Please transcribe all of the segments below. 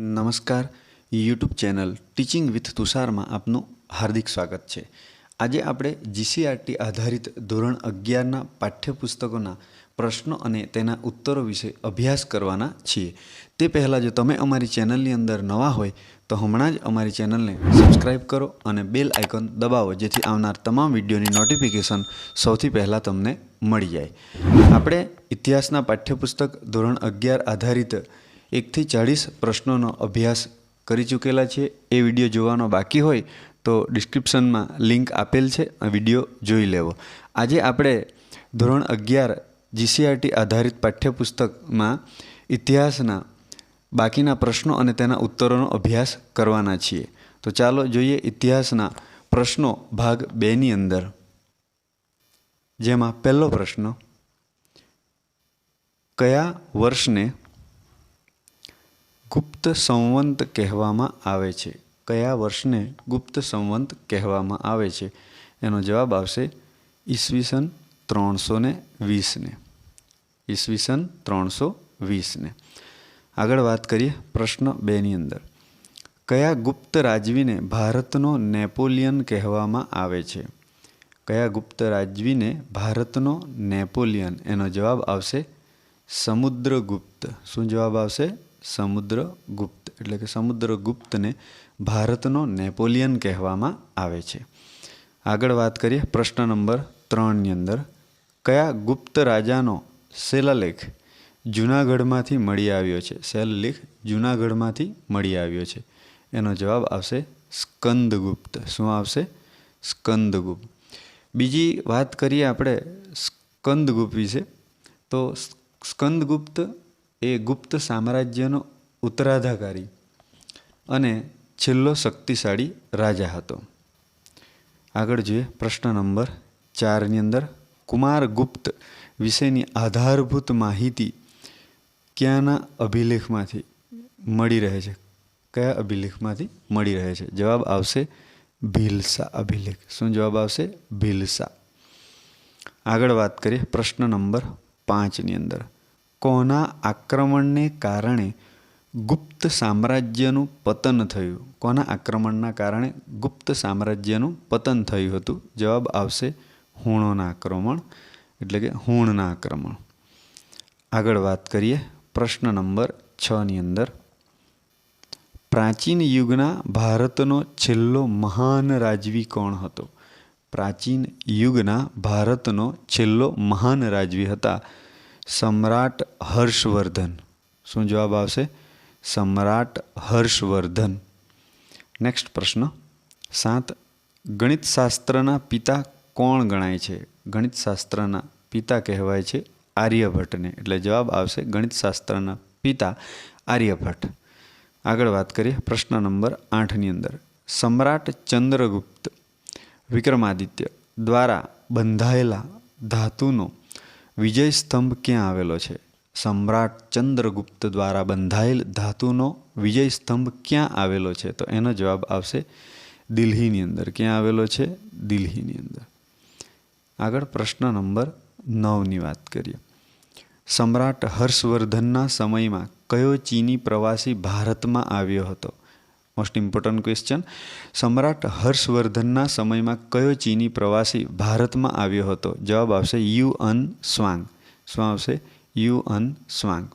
નમસ્કાર. YouTube channel teaching with તુષારમાં આપનું હાર્દિક સ્વાગત છે. આજે આપણે જીસીઆરટી આધારિત ધોરણ અગિયારના પાઠ્યપુસ્તકોના પ્રશ્નો અને તેના ઉત્તરો વિશે અભ્યાસ કરવાના છીએ. તે પહેલાં જો તમે અમારી ચેનલની અંદર નવા હોય, તો હમણાં જ અમારી ચેનલને સબસ્ક્રાઈબ કરો અને બેલ આઇકોન દબાવો, જેથી આવનાર તમામ વિડીયોની નોટિફિકેશન સૌથી પહેલાં તમને મળી જાય. આપણે ઇતિહાસના પાઠ્યપુસ્તક ધોરણ અગિયાર આધારિત એકથી ચાળીસ પ્રશ્નોનો અભ્યાસ કરી ચૂકેલા છીએ. એ વીડિયો જોવાનો બાકી હોય તો ડિસ્ક્રિપ્શનમાં લિંક આપેલ છે, આ વીડિયો જોઈ લેવો. આજે આપણે ધોરણ અગિયાર જીસીઆરટી આધારિત પાઠ્યપુસ્તકમાં ઇતિહાસના બાકીના પ્રશ્નો અને તેના ઉત્તરોનો અભ્યાસ કરવાના છીએ. તો ચાલો જોઈએ ઇતિહાસના પ્રશ્નો ભાગ બેની અંદર. જેમાં પહેલો પ્રશ્ન, કયા વર્ષને ગુપ્ત સંવંત કહેવામાં આવે છે. કયા વર્ષને ગુપ્ત સંવંત કહેવામાં આવે છે? એનો જવાબ આવશે ઈસવીસન ત્રણસો ને વીસને. ઈસવીસન ત્રણસો વીસને. આગળ વાત કરીએ પ્રશ્ન બેની અંદર. કયા ગુપ્ત રાજવીને ભારતનો નેપોલિયન કહેવામાં આવે છે? કયા ગુપ્ત રાજવીને ભારતનો નેપોલિયન? એનો જવાબ આવશે સમુદ્રગુપ્ત. શું જવાબ આવશે? સમુદ્રગુપ્ત, એટલે કે સમુદ્રગુપ્તને ભારતનો નેપોલિયન કહેવામાં આવે છે. આગળ વાત કરીએ પ્રશ્ન નંબર ત્રણની અંદર. કયા ગુપ્ત રાજાનો શિલાલેખ જૂનાગઢમાંથી મળી આવ્યો છે? શિલાલેખ જૂનાગઢમાંથી મળી આવ્યો છે. એનો જવાબ આવશે સ્કંદગુપ્ત. શું આવશે? સ્કંદગુપ્ત. બીજી વાત કરીએ આપણે સ્કંદગુપ્ત વિશે. તો સ્કંદગુપ્ત એ ગુપ્ત સામ્રાજ્યનો ઉત્તરાધિકારી અને છેલ્લો શક્તિશાળી રાજા હતો. આગળ જોઈએ પ્રશ્ન નંબર ચારની અંદર કુમારગુપ્ત વિશેની આધારભૂત માહિતી ક્યાંના અભિલેખમાંથી મળી રહે છે? કયા અભિલેખમાંથી મળી રહે છે? જવાબ આવશે ભીલસા અભિલેખ. શું જવાબ આવશે? ભીલસા. આગળ વાત કરીએ પ્રશ્ન નંબર પાંચની અંદર. કોના આક્રમણને કારણે ગુપ્ત સામ્રાજ્યનું પતન થયું. કોના આક્રમણના કારણે ગુપ્ત સામ્રાજ્યનું પતન થયું હતું? જવાબ આવશે હુણોના આક્રમણ, એટલે કે હુણના આક્રમણ. આગળ વાત કરીએ પ્રશ્ન નંબર છની અંદર. પ્રાચીન યુગના ભારતનો છેલ્લો મહાન રાજવી કોણ હતો? પ્રાચીન યુગના ભારતનો છેલ્લો મહાન રાજવી હતા સમ્રાટ હર્ષવર્ધન. શું જવાબ આવશે? સમ્રાટ હર્ષવર્ધન. નેક્સ્ટ પ્રશ્ન. સાત, ગણિતશાસ્ત્રના પિતા કોણ ગણાય છે? ગણિતશાસ્ત્રના પિતા કહેવાય છે આર્યભટ્ટને એટલે જવાબ આવશે ગણિતશાસ્ત્રના પિતા આર્યભટ્ટ. આગળ વાત કરીએ પ્રશ્ન નંબર આઠની અંદર. સમ્રાટ ચંદ્રગુપ્ત વિક્રમાદિત્ય દ્વારા બંધાયેલા ધાતુનો વિજય સ્તંભ ક્યાં આવેલો છે? સમ્રાટ ચંદ્રગુપ્ત દ્વારા બંધાયેલ ધાતુનો વિજય સ્તંભ ક્યાં આવેલો છે? તો એનો જવાબ આવશે દિલ્હીની અંદર. ક્યાં આવેલો છે? દિલ્હીની અંદર. આગળ પ્રશ્ન નંબર નવની વાત કરીએ. સમ્રાટ હર્ષવર્ધનના સમયમાં કયો ચીની પ્રવાસી ભારતમાં આવ્યો હતો? મોસ્ટ ઇમ્પોર્ટન્ટ ક્વેશ્ચન સમ્રાટ હર્ષવર્ધનના સમયમાં કયો ચીની પ્રવાસી ભારતમાં આવ્યો હતો? જવાબ આવશે યુ અન સ્વાંગ. શું આવશે? Hiuen Tsang.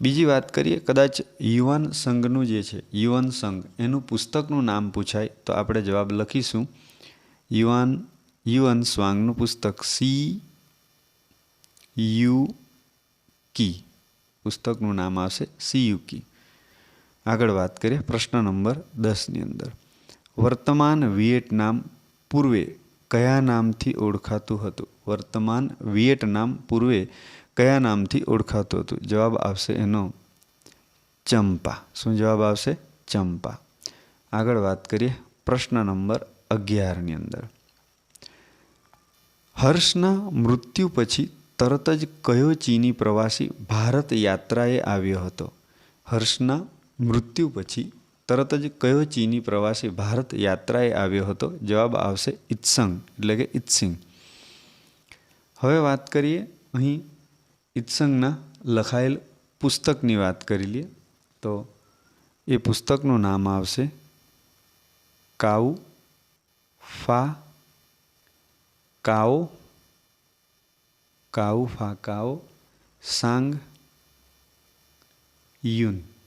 બીજી વાત કરીએ, કદાચ યુવાન સંઘનું જે છે, યુવાન સંઘ, એનું પુસ્તકનું નામ પૂછાય તો આપણે જવાબ લખીશું. યુવાન યુઅન સ્વાંગનું પુસ્તક. Si, Yu, Ki. પુસ્તકનું નામ આવશે સી, યુ, કી. આગળ વાત કરીએ, પ્રશ્ન નંબર દસની અંદર. વર્તમાન વિયેટનામ પૂર્વે કયા નામથી ઓળખાતું હતું? વર્તમાન વિયેટનામ પૂર્વે કયા નામથી ઓળખાતું હતું? જવાબ આવશે એનો ચંપા. શું જવાબ આવશે? ચંપા. આગળ વાત કરીએ, પ્રશ્ન નંબર અગિયારની અંદર. હર્ષના મૃત્યુ પછી તરત જ કયો ચીની પ્રવાસી ભારત યાત્રાએ આવ્યો હતો? હર્ષના મૃત્યુ પછી તરત જ કયો ચીની પ્રવાસી ભારત યાત્રાએ આવ્યો હતો? જવાબ આવશે ઇત્સંગ એટલે કે ઇત્સિંગ હવે વાત કરીએ અહીં ઇત્સંગના લખાયેલ પુસ્તકની વાત કરી લઈએ. તો એ પુસ્તકનું નામ આવશે કાઉ ફા કાઓ કાઉ ફા કાઓ સાંગ યુન.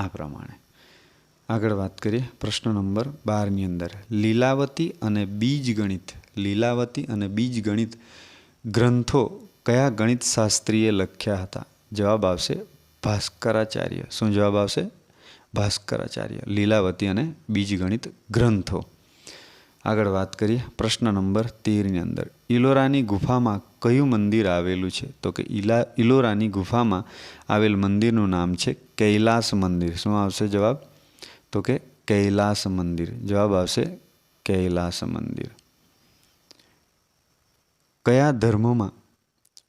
આ પ્રમાણે. આગળ વાત કરીએ, પ્રશ્ન નંબર બારની અંદર. લીલાવતી અને બીજ ગણિત લીલાવતી અને બીજ ગણિત ગ્રંથો કયા ગણિત શાસ્ત્રીએ લખ્યા હતા? જવાબ આવશે ભાસ્કરાચાર્ય. શું જવાબ આવશે? ભાસ્કરાચાર્ય. લીલાવતી અને બીજગણિત ગ્રંથો. આગળ વાત કરીએ, પ્રશ્ન નંબર તેરની અંદર. ઇલોરાની ગુફામાં કયું મંદિર આવેલું છે? તો કે ઇલા ઇલોરાની ગુફામાં આવેલ મંદિરનું નામ છે કૈલાસ મંદિર. શું આવશે જવાબ? તો કે કૈલાસ મંદિર. જવાબ આવશે કૈલાસ મંદિર. કયા ધર્મમાં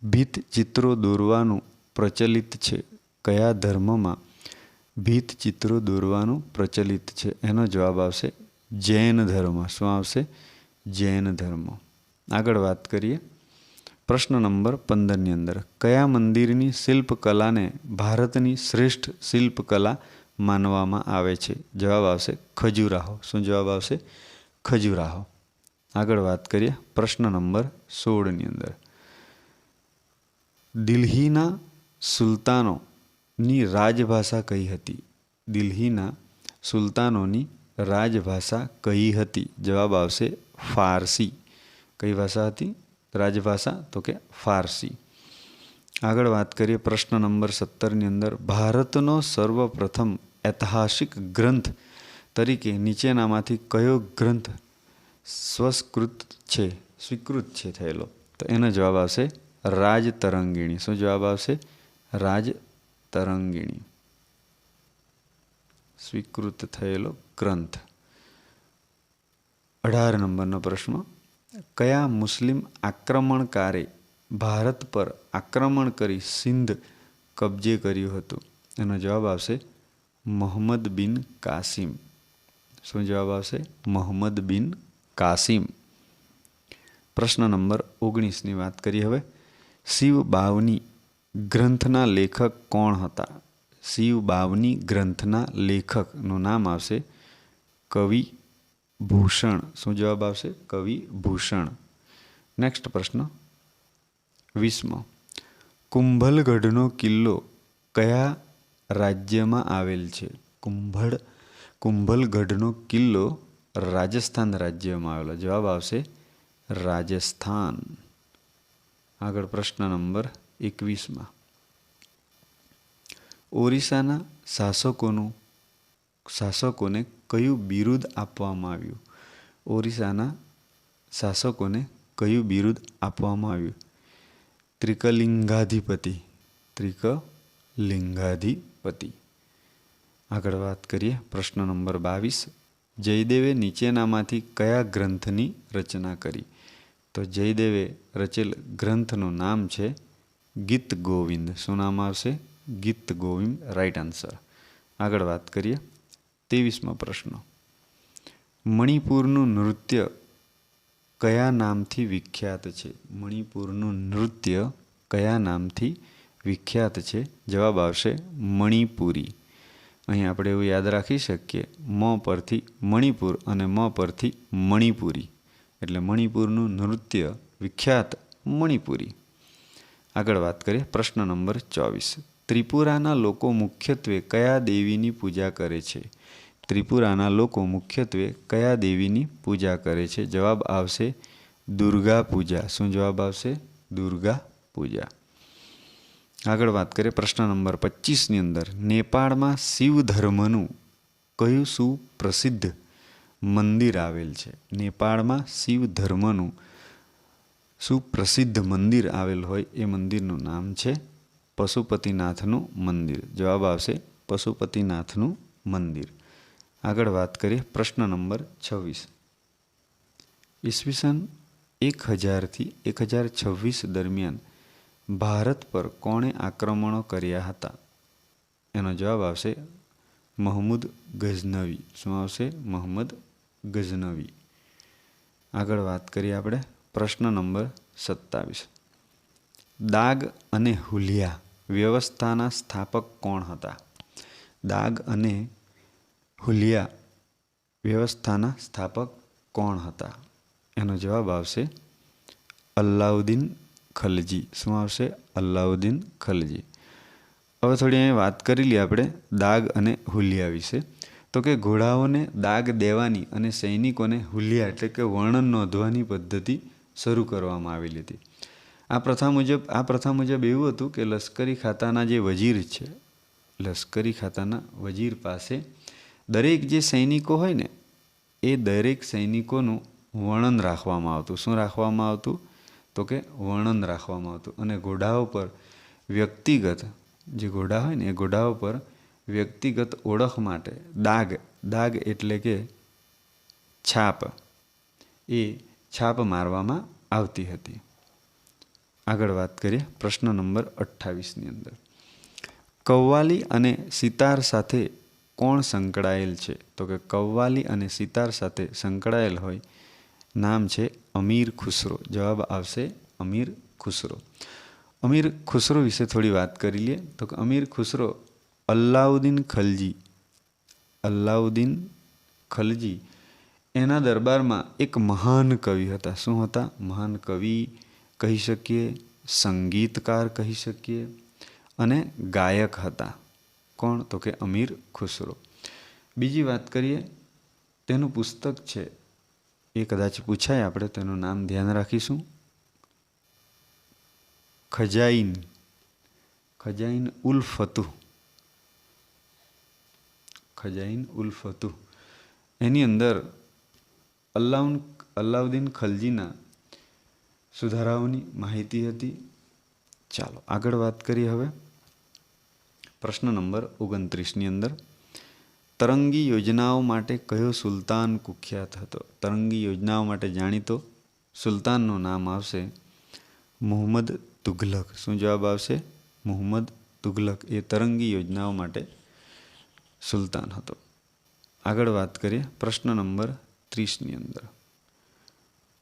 ભીત ચિત્રો દોરવાનું પ્રચલિત છે? કયા ધર્મમાં ભીત ચિત્રો દોરવાનું પ્રચલિત છે? એનો જવાબ આવશે જૈન ધર્મ. શું આવશે? જૈન ધર્મ. આગળ વાત કરીએ. પ્રશ્ન નંબર પંદરની અંદર, કયા મંદિરની શિલ્પકલાને ભારતની શ્રેષ્ઠ શિલ્પકલા માનવામાં આવે છે? જવાબ આવશે, ખજુરાહો. શું જવાબ આવશે? ખજુરાહો. આગળ વાત કરીએ, પ્રશ્ન નંબર સોળની અંદર. દિલ્હીના સુલતાનોની રાજભાષા કઈ હતી? દિલ્હીના સુલતાનોની રાજભાષા કઈ હતી? જવાબ આવશે, ફારસી. કઈ ભાષા હતી? રાજભાષા, તો કે ફારસી. આગળ વાત કરીએ પ્રશ્ન નંબર સત્તરની અંદર. ભારતનો સર્વપ્રથમ ઐતિહાસિક ગ્રંથ તરીકે નીચેનામાંથી કયો ગ્રંથ સ્વસ્કૃત છે, સ્વીકૃત છે થયેલો? તો એનો જવાબ આવશે રાજ તરંગીણી શું જવાબ આવશે? રાજ તરંગીણી સ્વીકૃત થયેલો ગ્રંથ. અઢાર નંબરનો પ્રશ્ન. કયા મુસ્લિમ આક્રમણકારે ભારત પર આક્રમણ કરી સિંધ કબજે કર્યું હતું? એનો જવાબ આવશે મોહમ્મદ બિન કાસિમ. શું જવાબ આવશે? મોહમ્મદ બિન કાસિમ. પ્રશ્ન નંબર ઓગણીસની વાત કરીએ હવે. શિવ બાવની ગ્રંથના લેખક કોણ હતા? શિવ બાવની ગ્રંથના લેખકનું નામ આવશે કવિ ભૂષણ. શું જવાબ આવશે? કવિ ભૂષણ. નેક્સ્ટ પ્રશ્ન. વીસમો. કુંભલગઢનો કિલ્લો કયા રાજ્યમાં આવેલ છે? કુંભળ, કુંભલગઢનો કિલ્લો રાજસ્થાન રાજ્યમાં આવેલો. જવાબ આવશે રાજસ્થાન. આગળ પ્રશ્ન નંબર એકવીસમાં. ઓરિસ્સાના શાસકોનું, શાસકોને કયું બિરુદ આપવામાં આવ્યું? ઓરિસ્સાના શાસકોને કયું બિરુદ આપવામાં આવ્યું? ત્રિકલિંગાધિપતિ. ત્રિકલિંગાધિપતિ. આગળ વાત કરીએ પ્રશ્ન નંબર બાવીસ. જયદેવે નીચેનામાંથી કયા ગ્રંથની રચના કરી? તો જયદેવે રચેલ ગ્રંથનું નામ છે ગીત ગોવિંદ. શું નામ આવશે? ગીત ગોવિંદ રાઈટ આન્સર આગળ વાત કરીએ ત્રેવીસમો પ્રશ્ન. મણિપુરનું નૃત્ય કયા નામથી વિખ્યાત છે? મણિપુરનું નૃત્ય કયા નામથી વિખ્યાત છે? જવાબ આવશે મણિપુરી. અહીં આપણે એવું યાદ રાખી શકીએ, મ પરથી મણિપુર અને મ પરથી મણિપુરી. એટલે મણિપુરનું નૃત્ય વિખ્યાત મણિપુરી. આગળ વાત કરીએ, પ્રશ્ન નંબર ચોવીસ. ત્રિપુરાના લોકો મુખ્યત્વે કયા દેવીની પૂજા કરે છે? ત્રિપુરાના લોકો મુખ્યત્વે કયા દેવીની પૂજા કરે છે? જવાબ આવશે દુર્ગા પૂજા. શું જવાબ આવશે? દુર્ગા પૂજા. આગળ વાત કરીએ પ્રશ્ન નંબર પચીસની અંદર. નેપાળમાં શિવ ધર્મનું કયું સુપ્રસિદ્ધ મંદિર આવેલ છે? નેપાળમાં શિવ ધર્મનું સુપ્રસિદ્ધ મંદિર આવેલ હોય એ મંદિરનું નામ છે પશુપતિનાથનું મંદિર. જવાબ આવશે પશુપતિનાથનું મંદિર. આગળ વાત કરીએ પ્રશ્ન નંબર છવ્વીસ. ઈસવીસન એક હજારથી એક હજાર છવ્વીસ દરમિયાન ભારત પર કોણે આક્રમણો કર્યા હતા? એનો જવાબ આવશે મહમૂદ ગઝનવી. શું આવશે? મોહમ્મદ ગઝનવી. આગળ વાત કરીએ આપણે પ્રશ્ન નંબર સત્તાવીસ. દાગ અને હુલિયા વ્યવસ્થાના સ્થાપક કોણ હતા? દાગ અને હુલિયા વ્યવસ્થાના સ્થાપક કોણ હતા? એનો જવાબ આવશે અલ્લાઉદ્દીન ખલજી. શું આવશે? અલ્લાઉદ્દીન ખલજી. હવે થોડી અહીં વાત કરી લઈએ આપણે દાગ અને હુલિયા વિશે. તો કે ઘોડાઓને દાગ દેવાની અને સૈનિકોને હુલિયા એટલે કે વર્ણન નોંધવાની પદ્ધતિ શરૂ કરવામાં આવેલી હતી. આ પ્રથા મુજબ, આ પ્રથા મુજબ એવું હતું કે લશ્કરી ખાતાના જે વજીર છે, લશ્કરી ખાતાના વજીર પાસે દરેક જે સૈનિકો હોય ને, એ દરેક સૈનિકોનું વર્ણન રાખવામાં આવતું. શું રાખવામાં આવતું? તો કે વર્ણન રાખવામાં આવતું. અને ઘોડાઓ પર વ્યક્તિગત, જે ઘોડા હોય ને, એ ઘોડાઓ પર વ્યક્તિગત ઓળખ માટે દાગ દાગ એટલે કે છાપ, એ છાપ મારવામાં આવતી હતી. આગળ વાત કરીએ, પ્રશ્ન નંબર અઠ્ઠાવીસની અંદર. કવ્વાલી અને સિતાર સાથે કોણ સંકળાયેલ છે? તો કે કવ્વાલી અને સિતાર સાથે સંકળાયેલ હોય, નામ છે અમીર ખુસરો. જવાબ આવશે અમીર ખુસરો. અમીર ખુસરો વિશે થોડી વાત કરી લઈએ. તો કે અમીર ખુસરો અલ્લાઉદ્દીન ખલજી. અલ્લાઉદ્દીન ખલજી એના દરબારમાં એક મહાન કવિ હતા. શું હતા? મહાન કવિ કહી શકીએ, સંગીતકાર કહી શકીએ અને ગાયક હતા. કોણ? તો કે અમીર ખુસરો. બીજી વાત કરીએ, તેનું પુસ્તક છે, એ કદાચ પૂછાય આપણે, તેનું નામ ધ્યાન રાખીશું. ખજાઈન ખજાઈન ઉલ ફતુ. ખજાઈન ઉલ ફતુ. એની અંદર અલ્લાઉન, અલ્લાઉદ્દીન ખલજીના સુધારાઓની માહિતી હતી. ચાલો આગળ વાત કરીએ હવે. પ્રશ્ન નંબર ઓગણત્રીસની અંદર, તરંગી યોજનાઓ માટે કયો સુલતાન કુખ્યાત હતો? તરંગી યોજનાઓ માટે જાણીતો સુલતાનનું નામ આવશે મોહમ્મદ તુઘલક. શું જવાબ આવશે? મોહમ્મદ તુઘલક. એ તરંગી યોજનાઓ માટે સુલતાન હતો. આગળ વાત કરીએ પ્રશ્ન નંબર ત્રીસની અંદર.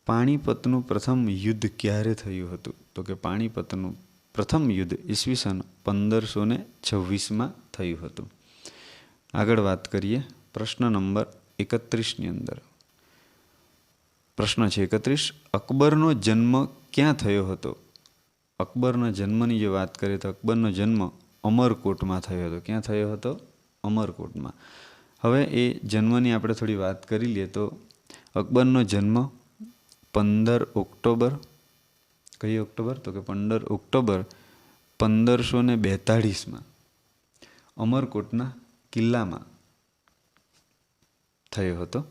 પાણીપતનું પ્રથમ યુદ્ધ ક્યારે થયું હતું? તો કે પાણીપતનું પ્રથમ યુદ્ધ ઈસવીસન પંદરસો ને છવ્વીસમાં થયું હતું. આગળ વાત કરીએ પ્રશ્ન નંબર એકત્રીસની અંદર. પ્રશ્ન છે એકત્રીસ, અકબરનો જન્મ ક્યાં થયો હતો? અકબરના જન્મની જે વાત કરીએ તો અકબરનો જન્મ અમરકોટમાં થયો હતો. ક્યાં થયો હતો? અમરકોટમાં. હવે એ જન્મની આપણે થોડી વાત કરી લઈએ તો અકબરનો જન્મ પંદર ઓક્ટોબર. કઈ ઓક્ટોબર? તો કે પંદર ઓક્ટોબર પંદરસો ને બેતાળીસમાં અમરકોટના કિલ્લામાં થયો હતો.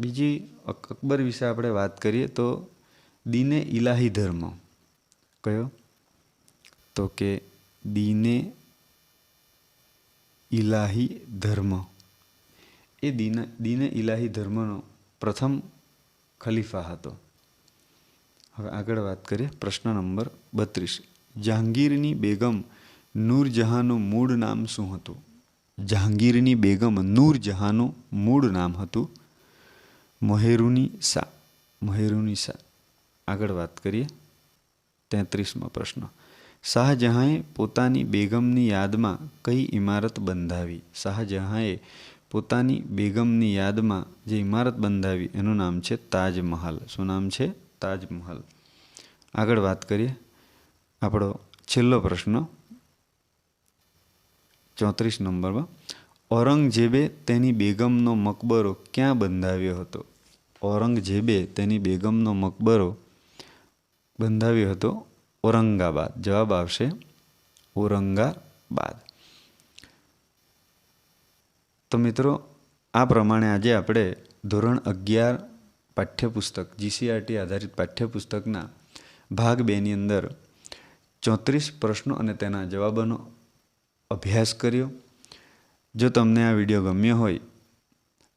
બીજી અકબર વિશે આપણે વાત કરીએ તો દીને ઇલાહી ધર્મ. કયો? તો કે દીને ઇલાહી ધર્મ. એ દીને દીને ઇલાહી ધર્મનો પ્રથમ ખલીફા હતો. હવે આગળ વાત કરીએ, પ્રશ્ન નંબર બત્રીસ. જહાંગીરની બેગમ નૂરજહાંનું મૂળ નામ શું હતું? જહાંગીરની બેગમ નૂરજહાંનું મૂળ નામ હતું મહેરુની સા મહેરુની સા આગળ વાત કરીએ, તેત્રીસમો પ્રશ્ન. શાહજહાંએ પોતાની બેગમની યાદમાં કઈ ઇમારત બંધાવી? શાહજહાંએ પોતાની બેગમની યાદમાં જે ઇમારત બંધાવી, એનું નામ છે તાજમહલ. શું નામ છે? તાજમહલ. આગળ વાત કરીએ. આપણો છેલ્લો પ્રશ્ન, ચોત્રીસ નંબરમાં ઔરંગઝેબે તેની બેગમનો મકબરો ક્યાં બંધાવ્યો હતો? ઔરંગઝેબે તેની બેગમનો મકબરો બંધાવ્યો હતો ઔરંગાબાદ. જવાબ આવશે ઔરંગાબાદ. તો મિત્રો, આ પ્રમાણે આજે આપણે ધોરણ અગિયાર પાઠ્યપુસ્તક જીસીઆરટી આધારિત પાઠ્યપુસ્તકના ભાગ બેની અંદર ચોત્રીસ પ્રશ્નો અને તેના જવાબોનો અભ્યાસ કર્યો. જો તમને આ વીડિયો ગમ્યો હોય,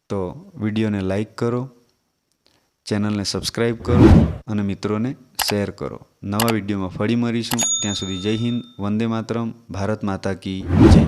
તો વિડીયોને લાઈક કરો, ચેનલને સબસ્ક્રાઈબ કરો અને મિત્રોને શેર કરો. નવા વિડીયોમાં ફરી મળીશું. ત્યાં સુધી જય હિન્દ, વંદે માતરમ, ભારત માતા કી જય.